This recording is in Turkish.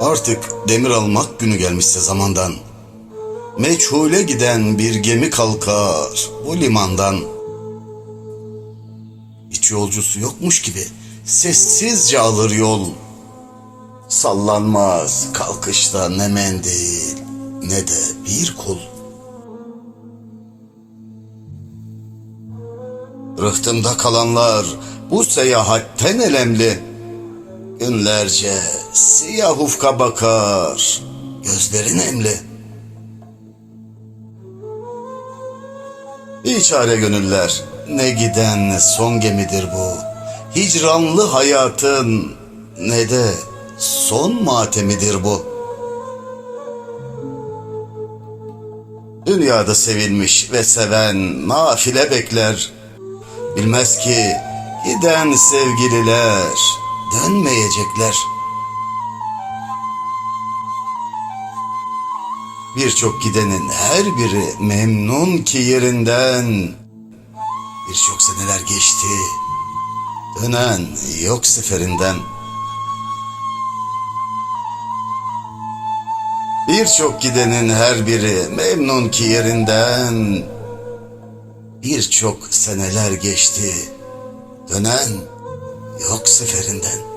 Artık demir almak günü gelmişse zamandan. Meçhule giden bir gemi kalkar bu limandan. Hiç yolcusu yokmuş gibi sessizce alır yol. Sallanmaz kalkışta ne mendil ne de bir kol. Rıhtımda kalanlar bu seyahatten elemli. Günlerce siyah ufka bakar, gözleri nemli. Biçare gönüller, ne giden son gemidir bu. Hicranlı hayatın ne de son matemidir bu. Dünyada sevilmiş ve seven nafile bekler. Bilmez ki giden sevgililer dönmeyecekler. Birçok gidenin her biri memnun ki yerinden. Birçok seneler geçti. Dönen yok seferinden. Birçok gidenin her biri memnun ki yerinden. Birçok seneler geçti. Dönen yok seferinden.